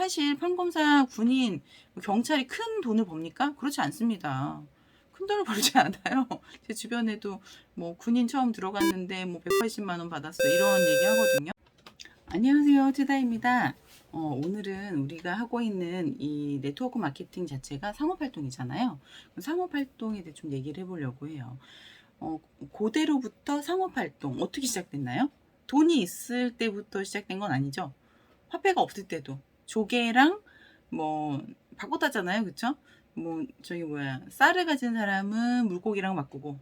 사실 판검사, 군인, 뭐 경찰이 큰 돈을 법니까? 그렇지 않습니다. 큰 돈을 벌지 않아요. 제 주변에도 뭐 군인 처음 들어갔는데 뭐 180만 원 받았어 이런 얘기 하거든요. 안녕하세요. 최다입니다. 어, 오늘은 우리가 하고 있는 이 네트워크 마케팅 자체가 상업활동이잖아요. 상업활동에 대해 좀 얘기를 해보려고 해요. 어, 고대로부터 상업활동 어떻게 시작됐나요? 돈이 있을 때부터 시작된 건 아니죠. 화폐가 없을 때도 조개랑 뭐 바꿨다잖아요, 그쵸? 뭐 저기 뭐야 쌀을 가진 사람은 물고기랑 바꾸고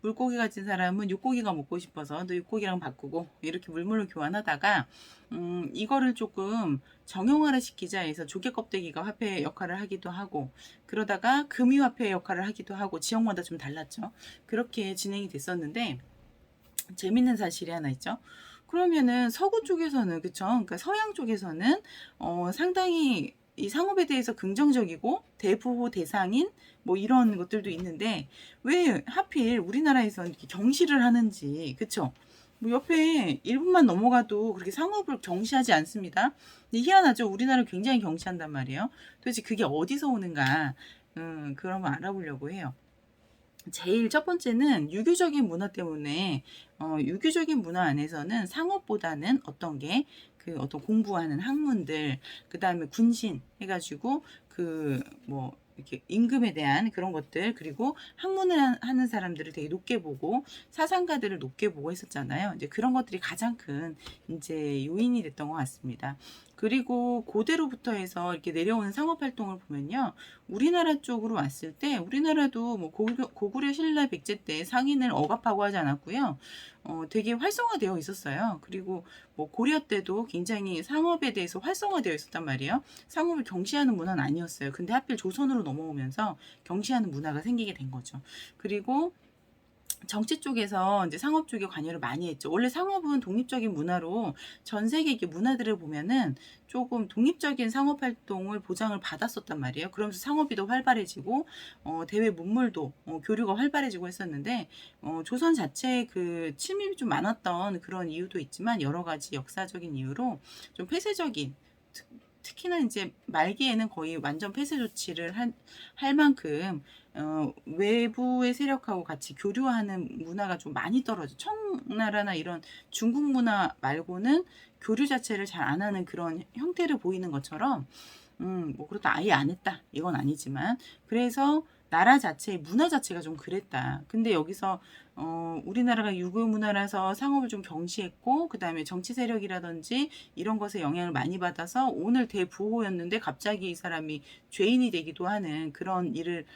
물고기 가진 사람은 육고기가 먹고 싶어서 또 육고기랑 바꾸고 이렇게 물물을 교환하다가 음 이거를 조금 정형화를 시키자 해서 조개 껍데기가 화폐 역할을 하기도 하고 그러다가 금이 화폐 역할을 하기도 하고 지역마다 좀 달랐죠. 그렇게 진행이 됐었는데 재밌는 사실이 하나 있죠. 그러면은 서구 쪽에서는 그쵸? 그러니까 서양 쪽에서는 어 상당히 이 상업에 대해서 긍정적이고 대부호 대상인 뭐 이런 것들도 있는데 왜 하필 우리나라에서는 이렇게 경시를 하는지 그쵸? 뭐 옆에 일본만 넘어가도 그렇게 상업을 경시하지 않습니다. 근데 희한하죠. 우리나라 굉장히 경시한단 말이에요. 도대체 그게 어디서 오는가? 음, 그런 거 알아보려고 해요. 제일 첫 번째는 유교적인 문화 때문에 어, 유교적인 문화 안에서는 상업보다는 어떤 게 그 어떤 공부하는 학문들 그 다음에 군신 해가지고 그뭐 이렇게 임금에 대한 그런 것들 그리고 학문을 하- 하는 사람들을 되게 높게 보고 사상가들을 높게 보고 했었잖아요. 이제 그런 것들이 가장 큰 이제 요인이 됐던 것 같습니다. 그리고 고대로부터 해서 이렇게 내려오는 상업 활동을 보면요. 우리나라 쪽으로 왔을 때 우리나라도 뭐 고구, 고구려 신라 백제 때 상인을 억압하고 하지 않았고요. 어, 되게 활성화되어 있었어요. 그리고 뭐 고려 때도 굉장히 상업에 대해서 활성화되어 있었단 말이에요. 상업을 경시하는 문화는 아니었어요. 근데 하필 조선으로 넘어오면서 경시하는 문화가 생기게 된 거죠. 그리고 정치 쪽에서 이제 상업 쪽에 관여를 많이 했죠. 원래 상업은 독립적인 문화로 전 세계 의 문화들을 보면은 조금 독립적인 상업 활동을 보장을 받았었단 말이에요. 그러면서 상업이 더 활발해지고 어, 대외 문물도 어, 교류가 활발해지고 했었는데 어, 조선 자체에 그 침입이 좀 많았던 그런 이유도 있지만 여러 가지 역사적인 이유로 좀 폐쇄적인 특- 특히나 이제 말기에는 거의 완전 폐쇄 조치를 할, 할 만큼 어, 외부의 세력하고 같이 교류하는 문화가 좀 많이 떨어져. 청나라나 이런 중국 문화 말고는 교류 자체를 잘 안 하는 그런 형태를 보이는 것처럼, 음, 뭐 그렇다 아예 안 했다. 이건 아니지만. 그래서 나라 자체의 문화 자체가 좀 그랬다. 근데 여기서 어, 우리나라가 유교 문화라서 상업을 좀 경시했고, 그 다음에 정치 세력이라든지 이런 것에 영향을 많이 받아서 오늘 대부호였는데 갑자기 이 사람이 죄인이 되기도 하는 그런 일을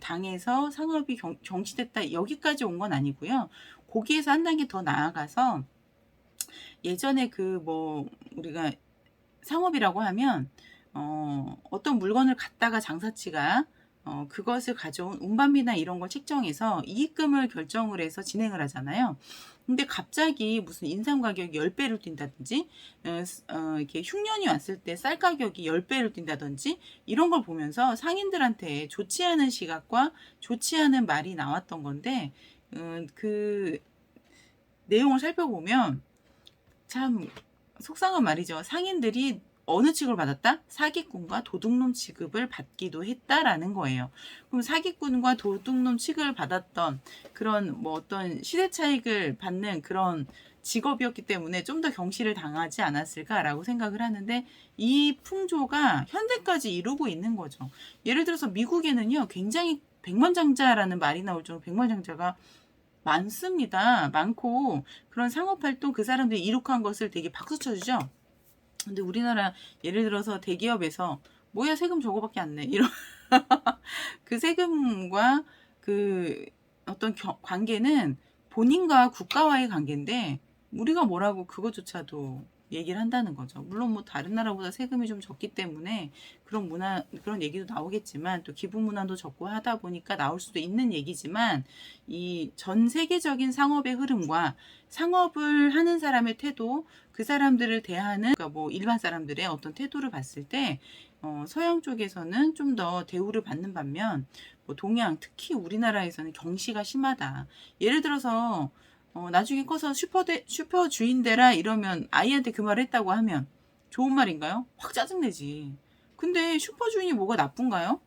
당해서 상업이 경, 경시됐다. 여기까지 온 건 아니고요. 거기에서 한 단계 더 나아가서 예전에 그 뭐 우리가 상업이라고 하면 어, 어떤 물건을 갖다가 장사치가 어, 그것을 가져온 운반비나 이런 걸 책정해서 이익금을 결정을 해서 진행을 하잖아요. 근데 갑자기 무슨 인상 가격이 10배를 뛴다든지, 어, 어, 이렇게 흉년이 왔을 때 쌀 가격이 10배를 뛴다든지, 이런 걸 보면서 상인들한테 좋지 않은 시각과 좋지 않은 말이 나왔던 건데, 음, 그 내용을 살펴보면 참 속상한 말이죠. 상인들이 어느 취급을 받았다? 사기꾼과 도둑놈 취급을 받기도 했다라는 거예요. 그럼 사기꾼과 도둑놈 취급을 받았던 그런 뭐 어떤 시대 차익을 받는 그런 직업이었기 때문에 좀 더 경시를 당하지 않았을까라고 생각을 하는데 이 풍조가 현대까지 이루고 있는 거죠. 예를 들어서 미국에는요, 굉장히 백만장자라는 말이 나올 정도로 백만장자가 많습니다. 많고 그런 상업 활동 그 사람들이 이룩한 것을 되게 박수 쳐주죠. 근데 우리나라 예를 들어서 대기업에서 뭐야 세금 저거밖에 안 내. 이런 그 세금과 그 어떤 겨- 관계는 본인과 국가와의 관계인데 우리가 뭐라고 그거조차도 얘기를 한다는 거죠. 물론 뭐 다른 나라보다 세금이 좀 적기 때문에 그런 문화 그런 얘기도 나오겠지만 또 기부 문화도 적고 하다 보니까 나올 수도 있는 얘기지만 이 전 세계적인 상업의 흐름과 상업을 하는 사람의 태도 그 사람들을 대하는 그러니까 뭐 일반 사람들의 어떤 태도를 봤을 때 어, 서양 쪽에서는 좀 더 대우를 받는 반면 뭐 동양 특히 우리나라에서는 경시가 심하다. 예를 들어서 어, 나중에 커서 슈퍼대 슈퍼 주인 되라 이러면 아이한테 그 말을 했다고 하면 좋은 말인가요? 확 짜증내지. 근데 슈퍼 주인이 뭐가 나쁜가요?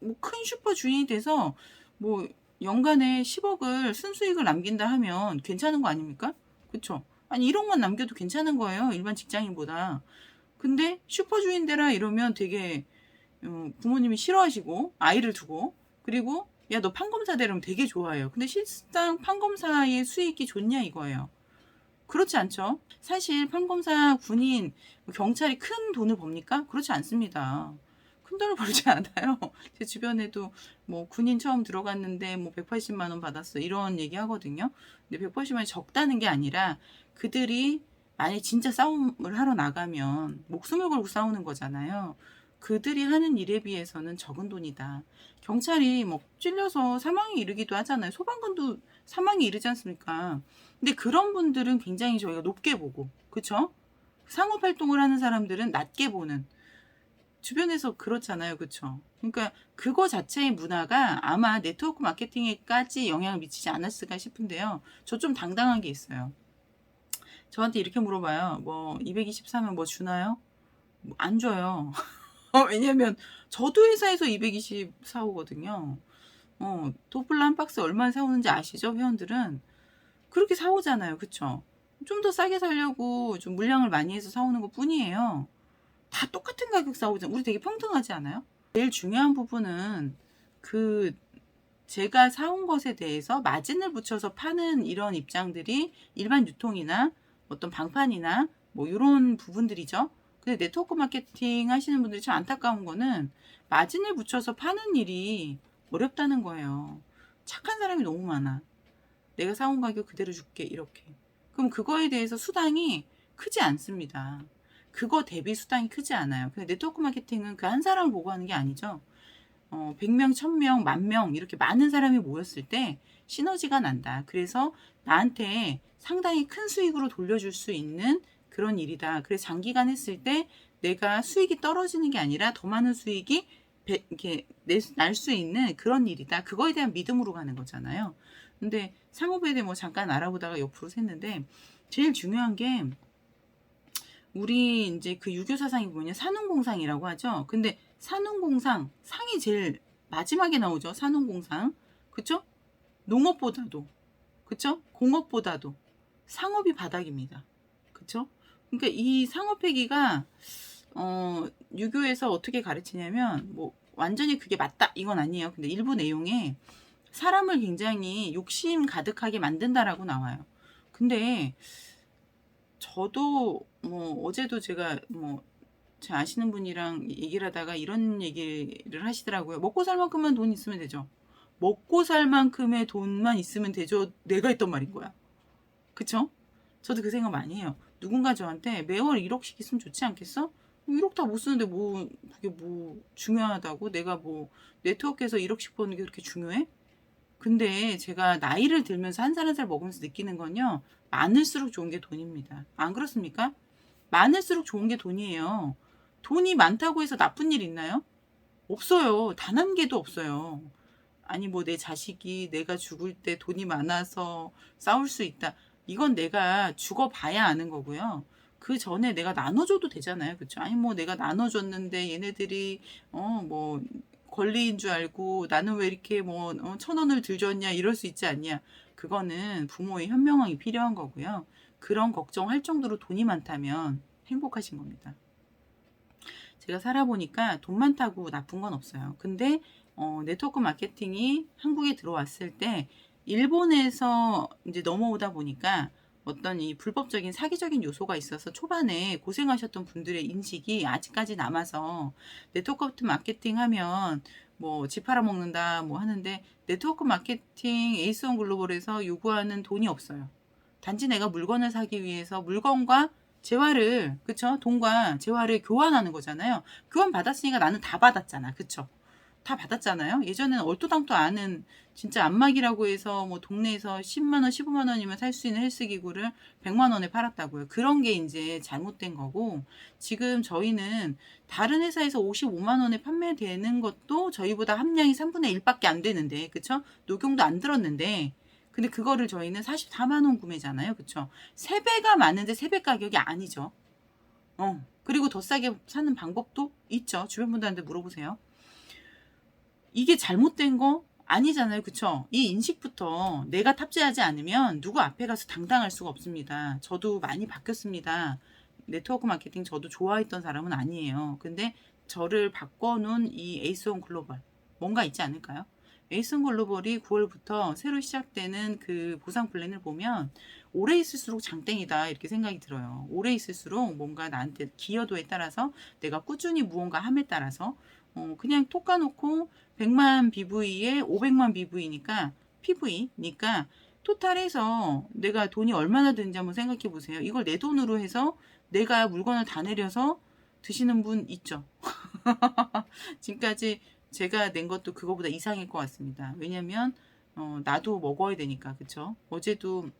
뭐 큰 슈퍼 주인이 돼서 뭐 연간에 10억을 순수익을 남긴다 하면 괜찮은 거 아닙니까? 그쵸? 아니 1억만 남겨도 괜찮은 거예요. 일반 직장인보다. 근데 슈퍼 주인 되라 이러면 되게 어, 부모님이 싫어하시고 아이를 두고 그리고 야 너 판검사 되려면 되게 좋아해요. 근데 실상 판검사의 수익이 좋냐 이거예요. 그렇지 않죠. 사실 판검사, 군인, 뭐 경찰이 큰 돈을 법니까? 그렇지 않습니다. 큰 돈을 벌지 않아요. 제 주변에도 뭐 군인 처음 들어갔는데 뭐 180만 원 받았어 이런 얘기 하거든요. 근데 180만 원이 적다는 게 아니라 그들이 만약 진짜 싸움을 하러 나가면 목숨을 걸고 싸우는 거잖아요. 그들이 하는 일에 비해서는 적은 돈이다. 경찰이 뭐 찔려서 사망에 이르기도 하잖아요. 소방관도 사망에 이르지 않습니까? 근데 그런 분들은 굉장히 저희가 높게 보고, 그쵸? 상업 활동을 하는 사람들은 낮게 보는, 주변에서 그렇잖아요. 그쵸? 그러니까 그거 자체의 문화가 아마 네트워크 마케팅에까지 영향을 미치지 않았을까 싶은데요. 저 좀 당당한 게 있어요. 저한테 이렇게 물어봐요. 뭐, 224면 뭐 주나요? 뭐안 줘요. 왜냐면 저도 회사에서 220 사오거든요. 어, 도플라 한 박스 얼마 사오는지 아시죠? 회원들은. 그렇게 사오잖아요. 그쵸? 좀 더 싸게 살려고 좀 물량을 많이 해서 사오는 것 뿐이에요. 다 똑같은 가격 사오잖아요. 우리 되게 평등하지 않아요? 제일 중요한 부분은 그 제가 사온 것에 대해서 마진을 붙여서 파는 이런 입장들이 일반 유통이나 어떤 방판이나 뭐 이런 부분들이죠. 근데 네트워크 마케팅 하시는 분들이 참 안타까운 거는 마진을 붙여서 파는 일이 어렵다는 거예요. 착한 사람이 너무 많아. 내가 사온 가격 그대로 줄게 이렇게. 그럼 그거에 대해서 수당이 크지 않습니다. 그거 대비 수당이 크지 않아요. 근데 네트워크 마케팅은 그 한 사람을 보고 하는 게 아니죠. 어, 100명, 1000명, 만명 이렇게 많은 사람이 모였을 때 시너지가 난다. 그래서 나한테 상당히 큰 수익으로 돌려줄 수 있는 그런 일이다. 그래서 장기간 했을 때 내가 수익이 떨어지는 게 아니라 더 많은 수익이 배- 이렇게 날 수 있는 그런 일이다. 그거에 대한 믿음으로 가는 거잖아요. 근데 상업에 대해 뭐 잠깐 알아보다가 옆으로 샜는데 제일 중요한 게 우리 이제 그 유교 사상이 뭐냐 산웅공상이라고 하죠. 근데 산웅공상 상이 제일 마지막에 나오죠. 산웅공상 그쵸? 농업보다도 그쵸? 공업보다도 상업이 바닥입니다. 그쵸? 그러니까 이 상업회기가 어, 유교에서 어떻게 가르치냐면 뭐 완전히 그게 맞다 이건 아니에요. 근데 일부 내용에 사람을 굉장히 욕심 가득하게 만든다라고 나와요. 근데 저도 뭐 어제도 제가 뭐 제 아시는 분이랑 얘기를 하다가 이런 얘기를 하시더라고요. 먹고 살 만큼만 돈 있으면 되죠. 먹고 살 만큼의 돈만 있으면 되죠. 내가 했던 말인 거야. 그쵸? 저도 그 생각 많이 해요. 누군가 저한테 매월 1억씩 있으면 좋지 않겠어? 1억 다 못 쓰는데 뭐 그게 뭐 중요하다고? 내가 뭐 네트워크에서 1억씩 버는 게 그렇게 중요해? 근데 제가 나이를 들면서 한 살 한 살 먹으면서 느끼는 건요. 많을수록 좋은 게 돈입니다. 안 그렇습니까? 많을수록 좋은 게 돈이에요. 돈이 많다고 해서 나쁜 일 있나요? 없어요. 단 한 개도 없어요. 아니 뭐 내 자식이 내가 죽을 때 돈이 많아서 싸울 수 있다. 이건 내가 죽어봐야 아는 거고요. 그 전에 내가 나눠줘도 되잖아요. 그쵸? 아니 뭐 내가 나눠줬는데 얘네들이 어 뭐 권리인 줄 알고 나는 왜 이렇게 뭐 어, 천 원을 들줬냐 이럴 수 있지 않냐. 그거는 부모의 현명함이 필요한 거고요. 그런 걱정할 정도로 돈이 많다면 행복하신 겁니다. 제가 살아보니까 돈 많다고 나쁜 건 없어요. 근데 어, 네트워크 마케팅이 한국에 들어왔을 때 일본에서 이제 넘어오다 보니까 어떤 이 불법적인 사기적인 요소가 있어서 초반에 고생하셨던 분들의 인식이 아직까지 남아서 네트워크 마케팅 하면 뭐 집 팔아먹는다 뭐 하는데 네트워크 마케팅 에이스원 글로벌에서 요구하는 돈이 없어요. 단지 내가 물건을 사기 위해서 물건과 재화를 그쵸 돈과 재화를 교환하는 거잖아요. 교환 받았으니까 나는 다 받았잖아. 그쵸? 다 받았잖아요. 예전에는 얼토당토 않은 진짜 안마기라고 해서 뭐 동네에서 10만 원, 15만 원이면 살 수 있는 헬스 기구를 100만 원에 팔았다고요. 그런 게 이제 잘못된 거고 지금 저희는 다른 회사에서 55만 원에 판매되는 것도 저희보다 함량이 3분의 1밖에 안 되는데 그쵸? 녹용도 안 들었는데 근데 그거를 저희는 44만 원 구매잖아요. 그쵸? 3배가 많은데 3배 가격이 아니죠. 어. 그리고 더 싸게 사는 방법도 있죠. 주변 분들한테 물어보세요. 이게 잘못된 거 아니잖아요. 그쵸? 이 인식부터 내가 탑재하지 않으면 누구 앞에 가서 당당할 수가 없습니다. 저도 많이 바뀌었습니다. 네트워크 마케팅 저도 좋아했던 사람은 아니에요. 근데 저를 바꿔놓은 이 에이스온 글로벌 뭔가 있지 않을까요? 에이스온 글로벌이 9월부터 새로 시작되는 그 보상 플랜을 보면 오래 있을수록 장땡이다 이렇게 생각이 들어요. 오래 있을수록 뭔가 나한테 기여도에 따라서 내가 꾸준히 무언가 함에 따라서 어, 그냥 톡 까놓고 100만 BV에 500만 BV니까 PV니까 토탈해서 내가 돈이 얼마나 드는지 한번 생각해 보세요. 이걸 내 돈으로 해서 내가 물건을 다 내려서 드시는 분 있죠. 지금까지 제가 낸 것도 그거보다 이상일 것 같습니다. 왜냐면 어, 나도 먹어야 되니까 그쵸? 어제도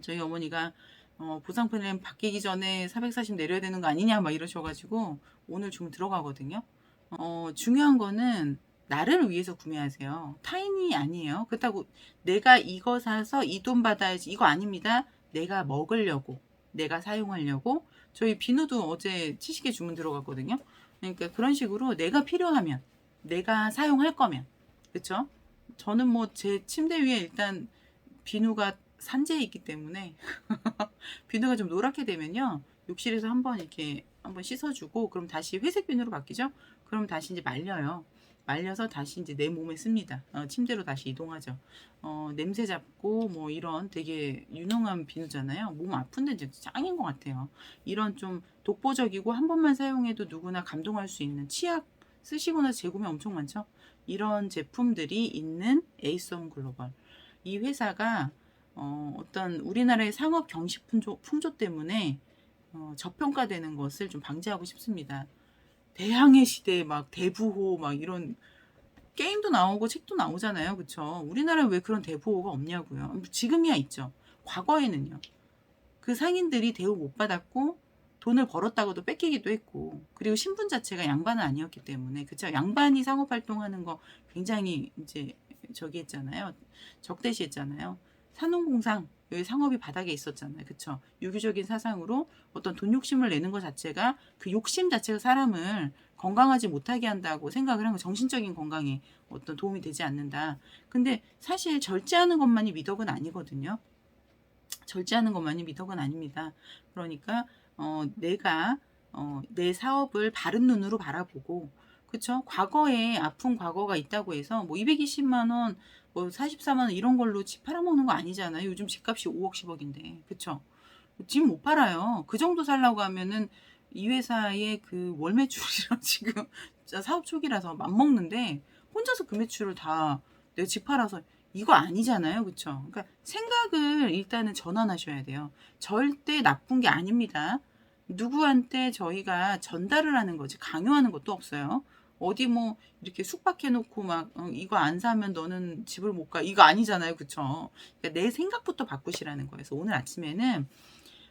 저희 어머니가 어, 보상 플랜 바뀌기 전에 440 내려야 되는 거 아니냐 막 이러셔가지고 오늘 좀 들어가거든요. 어, 중요한 거는 나를 위해서 구매하세요. 타인이 아니에요. 그렇다고 내가 이거 사서 이 돈 받아야지 이거 아닙니다. 내가 먹으려고 내가 사용하려고 저희 비누도 어제 치시게 주문 들어갔거든요. 그러니까 그런 식으로 내가 필요하면 내가 사용할 거면 그쵸? 저는 뭐 제 침대 위에 일단 비누가 산재해 있기 때문에 비누가 좀 노랗게 되면요 욕실에서 한번 이렇게 한번 씻어주고 그럼 다시 회색 비누로 바뀌죠? 그럼 다시 이제 말려요. 말려서 다시 이제 내 몸에 씁니다. 어, 침대로 다시 이동하죠. 어, 냄새 잡고 뭐 이런 되게 유능한 비누잖아요. 몸 아픈데 이제 짱인 것 같아요. 이런 좀 독보적이고 한 번만 사용해도 누구나 감동할 수 있는 치약 쓰시고 나서 재구매 엄청 많죠. 이런 제품들이 있는 에이썸 글로벌. 이 회사가 어, 어떤 우리나라의 상업 경식 풍조, 풍조 때문에 어, 저평가되는 것을 좀 방지하고 싶습니다. 대항해 시대 막 대부호 막 이런 게임도 나오고 책도 나오잖아요. 그쵸? 우리나라에 왜 그런 대부호가 없냐고요. 지금이야 있죠. 과거에는요. 그 상인들이 대우 못 받았고 돈을 벌었다고도 뺏기기도 했고 그리고 신분 자체가 양반은 아니었기 때문에 그쵸? 양반이 상업 활동하는 거 굉장히 이제 저기 했잖아요. 적대시 했잖아요. 산업공상 여기 상업이 바닥에 있었잖아요. 그쵸? 유교적인 사상으로 어떤 돈 욕심을 내는 것 자체가 그 욕심 자체가 사람을 건강하지 못하게 한다고 생각을 한거 정신적인 건강에 어떤 도움이 되지 않는다. 근데 사실 절제하는 것만이 미덕은 아니거든요. 절제하는 것만이 미덕은 아닙니다. 그러니까 어, 내가 어, 내 사업을 바른 눈으로 바라보고 그쵸? 과거에 아픈 과거가 있다고 해서 뭐 220만 원, 뭐 44만 원 이런 걸로 집 팔아먹는 거 아니잖아요. 요즘 집값이 5억 10억인데 그쵸? 집 못 팔아요. 그 정도 살라고 하면은 이 회사의 그 월 매출이랑 지금 사업 초기라서 맘먹는데 혼자서 그 매출을 다 내가 집 팔아서 이거 아니잖아요. 그쵸? 그러니까 생각을 일단은 전환하셔야 돼요. 절대 나쁜 게 아닙니다. 누구한테 저희가 전달을 하는 거지 강요하는 것도 없어요. 어디 뭐 이렇게 숙박해 놓고 막 어, 이거 안 사면 너는 집을 못 가. 이거 아니잖아요. 그쵸? 그러니까 내 생각부터 바꾸시라는 거예요. 그래서 오늘 아침에는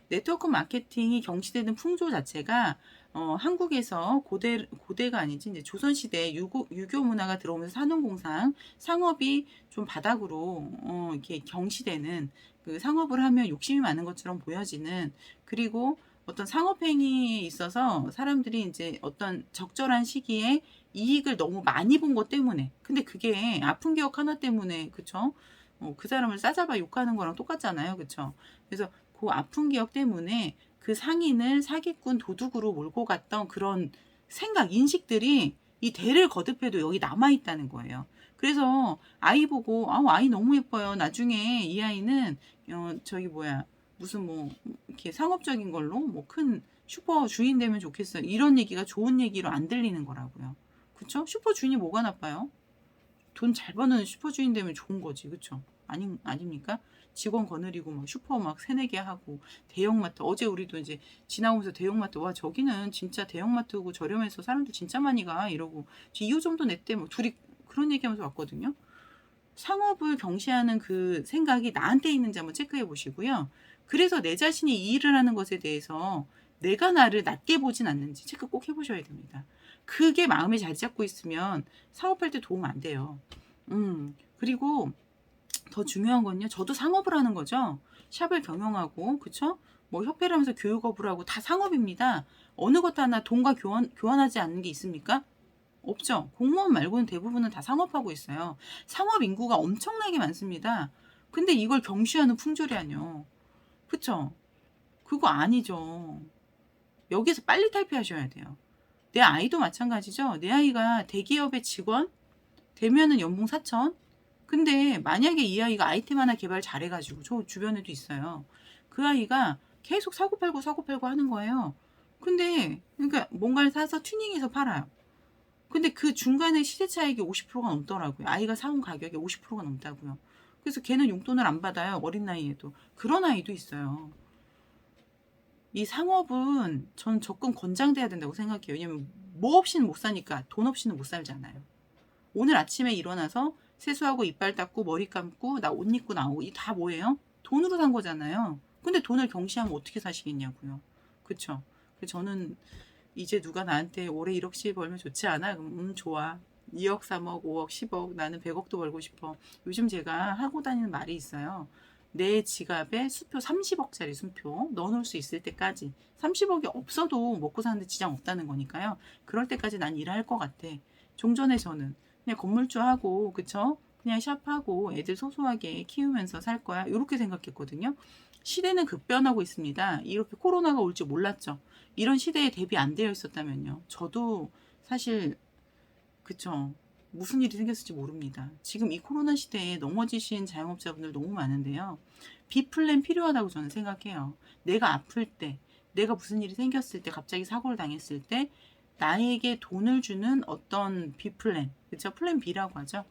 네트워크 마케팅이 경시되는 풍조 자체가 어, 한국에서 고대 고대가 아니지 이제 조선 시대 유교, 유교 문화가 들어오면서 산업공상 상업이 좀 바닥으로 어, 이렇게 경시되는 그 상업을 하면 욕심이 많은 것처럼 보여지는 그리고 어떤 상업행위에 있어서 사람들이 이제 어떤 적절한 시기에 이익을 너무 많이 본 것 때문에 근데 그게 아픈 기억 하나 때문에 그쵸 어, 그 사람을 싸잡아 욕하는 거랑 똑같잖아요 그쵸 그래서 그 아픈 기억 때문에 그 상인을 사기꾼 도둑으로 몰고 갔던 그런 생각 인식들이 이 대를 거듭해도 여기 남아 있다는 거예요. 그래서 아이 보고 아 아이 너무 예뻐요. 나중에 이 아이는 어 저기 뭐야 무슨 뭐 이렇게 상업적인 걸로 뭐 큰 슈퍼 주인 되면 좋겠어요. 이런 얘기가 좋은 얘기로 안 들리는 거라고요. 그쵸? 슈퍼 주인이 뭐가 나빠요? 돈 잘 버는 슈퍼 주인 되면 좋은 거지. 그쵸? 아니, 아닙니까? 직원 거느리고 막 슈퍼 막 세네 개 하고 대형마트 어제 우리도 이제 지나오면서 대형마트 와 저기는 진짜 대형마트고 저렴해서 사람들 진짜 많이 가 이러고 2호 정도 냈대 뭐 둘이 그런 얘기하면서 왔거든요. 상업을 경시하는 그 생각이 나한테 있는지 한번 체크해 보시고요. 그래서 내 자신이 이 일을 하는 것에 대해서 내가 나를 낮게 보진 않는지 체크 꼭 해보셔야 됩니다. 그게 마음에 자리 잡고 있으면 사업할 때 도움 안 돼요. 음, 그리고 더 중요한 건요. 저도 상업을 하는 거죠. 샵을 경영하고, 그쵸? 뭐 협회를 하면서 교육업을 하고 다 상업입니다. 어느 것 하나 돈과 교환, 교환하지 않는 게 있습니까? 없죠. 공무원 말고는 대부분은 다 상업하고 있어요. 상업 인구가 엄청나게 많습니다. 근데 이걸 경시하는 풍조라뇨. 그쵸? 그거 아니죠. 여기서 빨리 탈피하셔야 돼요. 내 아이도 마찬가지죠. 내 아이가 대기업의 직원 되면은 연봉 4천. 근데 만약에 이 아이가 아이템 하나 개발 잘해가지고 저 주변에도 있어요. 그 아이가 계속 사고 팔고 사고 팔고 하는 거예요. 근데 그러니까 뭔가를 사서 튜닝해서 팔아요. 근데 그 중간에 시세 차익이 50%가 넘더라고요. 아이가 사온 가격이 50%가 넘다고요. 그래서 걔는 용돈을 안 받아요. 어린 나이에도. 그런 아이도 있어요. 이 상업은 전 접근 권장돼야 된다고 생각해요. 왜냐면 뭐 없이는 못 사니까 돈 없이는 못 살잖아요. 오늘 아침에 일어나서 세수하고 이빨 닦고 머리 감고 나 옷 입고 나오고 이 다 뭐예요? 돈으로 산 거잖아요. 근데 돈을 경시하면 어떻게 사시겠냐고요. 그쵸? 그래서 저는 이제 누가 나한테 올해 1억씩 벌면 좋지 않아? 음 좋아. 2억, 3억, 5억, 10억 나는 100억도 벌고 싶어. 요즘 제가 하고 다니는 말이 있어요. 내 지갑에 수표 30억짜리 수표 넣어놓을 수 있을 때까지 30억이 없어도 먹고 사는데 지장 없다는 거니까요. 그럴 때까지 난 일할 것 같아. 종전에 저는 그냥 건물주 하고 그쵸? 그냥 샵하고 애들 소소하게 키우면서 살 거야. 이렇게 생각했거든요. 시대는 급변하고 있습니다. 이렇게 코로나가 올 줄 몰랐죠. 이런 시대에 대비 안 되어 있었다면요. 저도 사실 그쵸. 무슨 일이 생겼을지 모릅니다. 지금 이 코로나 시대에 넘어지신 자영업자분들 너무 많은데요. 비플랜 필요하다고 저는 생각해요. 내가 아플 때, 내가 무슨 일이 생겼을 때, 갑자기 사고를 당했을 때, 나에게 돈을 주는 어떤 비플랜, 그쵸? 플랜 B라고 하죠.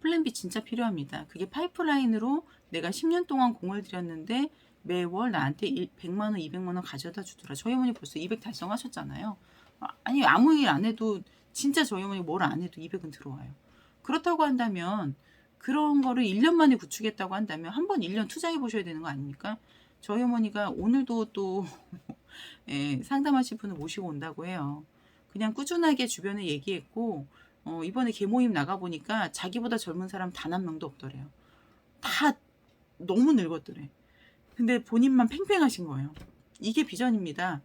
플랜 B 진짜 필요합니다. 그게 파이프라인으로 내가 10년 동안 공을 들였는데 매월 나한테 100만 원, 200만 원 가져다 주더라. 저희 어머니 벌써 200 달성하셨잖아요. 아, 아니 아무 일 안 해도 진짜 저희 어머니 뭘 안 해도 200은 들어와요. 그렇다고 한다면 그런 거를 1년 만에 구축했다고 한다면 한 번 1년 투자해 보셔야 되는 거 아닙니까? 저희 어머니가 오늘도 또 예, 상담하실 분을 모시고 온다고 해요. 그냥 꾸준하게 주변에 얘기했고 어, 이번에 개모임 나가보니까 자기보다 젊은 사람 단 한 명도 없더래요. 다 너무 늙었더래. 근데 본인만 팽팽하신 거예요. 이게 비전입니다.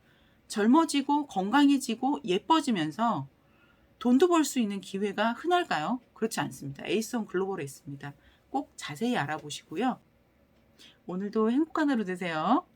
젊어지고 건강해지고 예뻐지면서 돈도 벌 수 있는 기회가 흔할까요? 그렇지 않습니다. 에이스온 글로벌에 있습니다. 꼭 자세히 알아보시고요. 오늘도 행복한 하루 되세요.